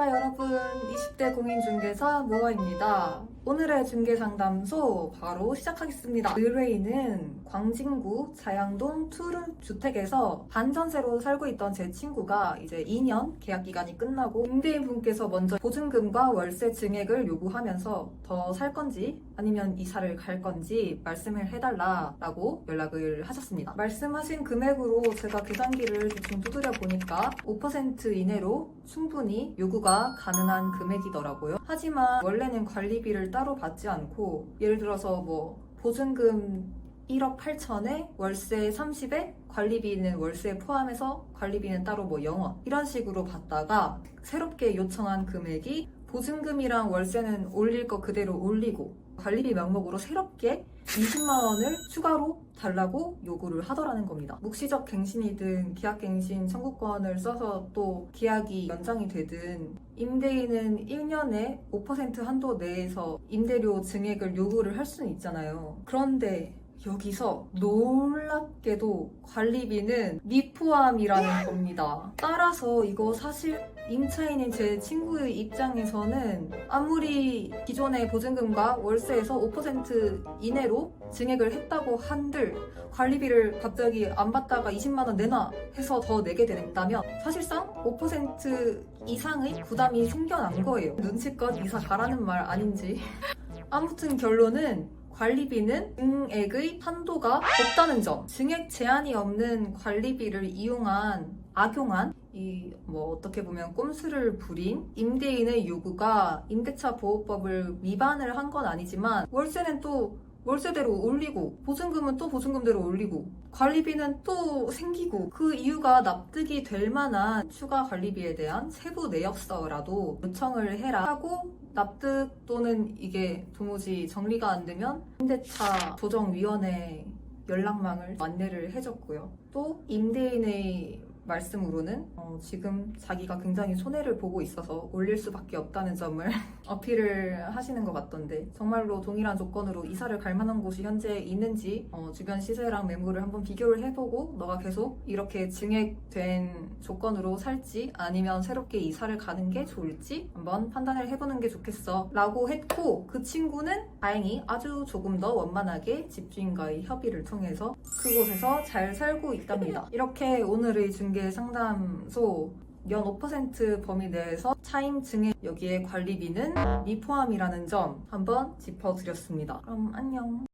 안녕하십니까 여러분. 20대 공인중개사 모아입니다. 오늘의 중개상담소 바로 시작하겠습니다. 의뢰인은 광진구 자양동 투룸 주택에서 반전세로 살고 있던 제 친구가 이제 2년 계약기간이 끝나고 임대인 분께서 먼저 보증금과 월세 증액을 요구하면서 더 살 건지 아니면 이사를 갈 건지 말씀을 해달라라고 연락을 하셨습니다 말씀하신 금액으로 제가 계산기를 대충 두드려 보니까 5% 이내로 충분히 요구가 가능한 금액이더라고요. 하지만 원래는 관리비를 따로 받지 않고 예를 들어서 뭐 보증금 1억 8천에 월세 30에 관리비는 월세 포함해서 관리비는 따로 뭐 0원 이런 식으로 받다가 새롭게 요청한 금액이 보증금이랑 월세는 올릴 거 그대로 올리고 관리비 명목으로 새롭게 20만 원을 추가로 달라고 요구를 하더라는 겁니다. 묵시적 갱신이든 계약갱신 청구권을 써서 또 계약이 연장이 되든 임대인은 1년에 5% 한도 내에서 임대료 증액을 요구를 할 수는 있잖아요. 그런데 여기서 놀랍게도 관리비는 미포함이라는 겁니다. 따라서 이거 사실 임차인인 제 친구의 입장에서는 아무리 기존의 보증금과 월세에서 5% 이내로 증액을 했다고 한들 관리비를 갑자기 안 받다가 20만 원 내놔 해서 더 내게 된다면 사실상 5% 이상의 부담이 생겨난 거예요. 눈치껏 이사 가라는 말 아닌지. 아무튼 결론은 관리비는 증액의 한도가 없다는 점. 증액 제한이 없는 관리비를 이용한 악용한 이 뭐 어떻게 보면 꼼수를 부린 임대인의 요구가 임대차 보호법을 위반을 한 건 아니지만 월세는 또 월세대로 올리고 보증금은 또 보증금대로 올리고 관리비는 또 생기고 그 이유가 납득이 될 만한 추가 관리비에 대한 세부 내역서라도 요청을 해라 하고 납득 또는 이게 도무지 정리가 안 되면 임대차 조정위원회 연락망을 안내를 해줬고요. 또 임대인의 말씀으로는 어, 지금 자기가 굉장히 손해를 보고 있어서 올릴 수밖에 없다는 점을 어필을 하시는 것 같던데 정말로 동일한 조건으로 이사를 갈 만한 곳이 현재 있는지 어, 주변 시세랑 매물을 한번 비교를 해보고 너가 계속 이렇게 증액된 조건으로 살지 아니면 새롭게 이사를 가는 게 좋을지 한번 판단을 해보는 게 좋겠어 라고 했고 그 친구는 다행히 아주 조금 더 원만하게 집주인과의 협의를 통해서 그곳에서 잘 살고 있답니다. 이렇게 오늘의 중개 상담소 연 5% 범위 내에서 차임 증액 여기에 관리비는 미포함이라는 점 한번 짚어드렸습니다. 그럼 안녕.